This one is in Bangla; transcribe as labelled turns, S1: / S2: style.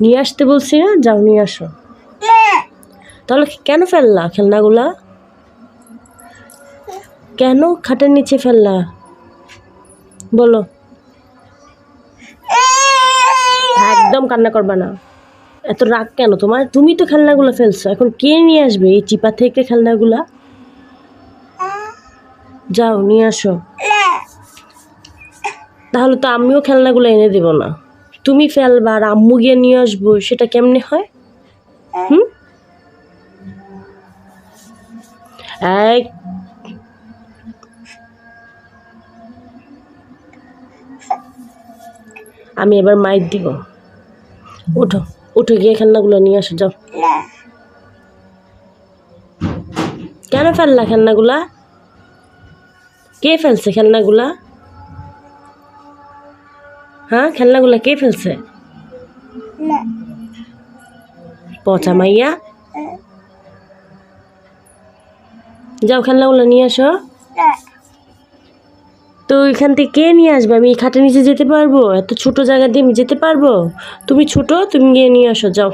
S1: নিয়ে আসতে বলছি না? যাও, নিয়ে আসো। তাহলে কেন ফেললা খেলনাগুলা? কেন খাটের নিচে ফেললা? বলো। একদম কান্না করবা না। এত রাগ কেন তোমার? তুমি তো খেলনাগুলো ফেলছো। এখন কে নিয়ে আসবে এই চিপা থেকে খেলনাগুলা? যাও, নিয়ে আসো। তাহলে তো আমিও খেলনাগুলো এনে দেবো না। তুমি ফেলবা আর আম্মু গিয়ে নিয়ে আসব সেটা কেমনে হয়? হুম? এই আমি এবার মাইক দিব। উঠো উঠে গিয়ে খেলনাগুলো নিয়ে আসো যাও। কেন ফেললা খেলনাগুলা? কে ফেলছে খেলনাগুলা? হ্যাঁ খেলনাগুলো কে ফেলছে? পচা মাইয়া? যাও খেলনাগুলো নিয়ে আসো। তো এখান থেকে কে নিয়ে আসবে? আমি এই খাটের নিচে যেতে পারব? এত ছোট জায়গা দিয়ে আমি যেতে পারব? তুমি ছোট তুমি গিয়ে নিয়ে আসো যাও।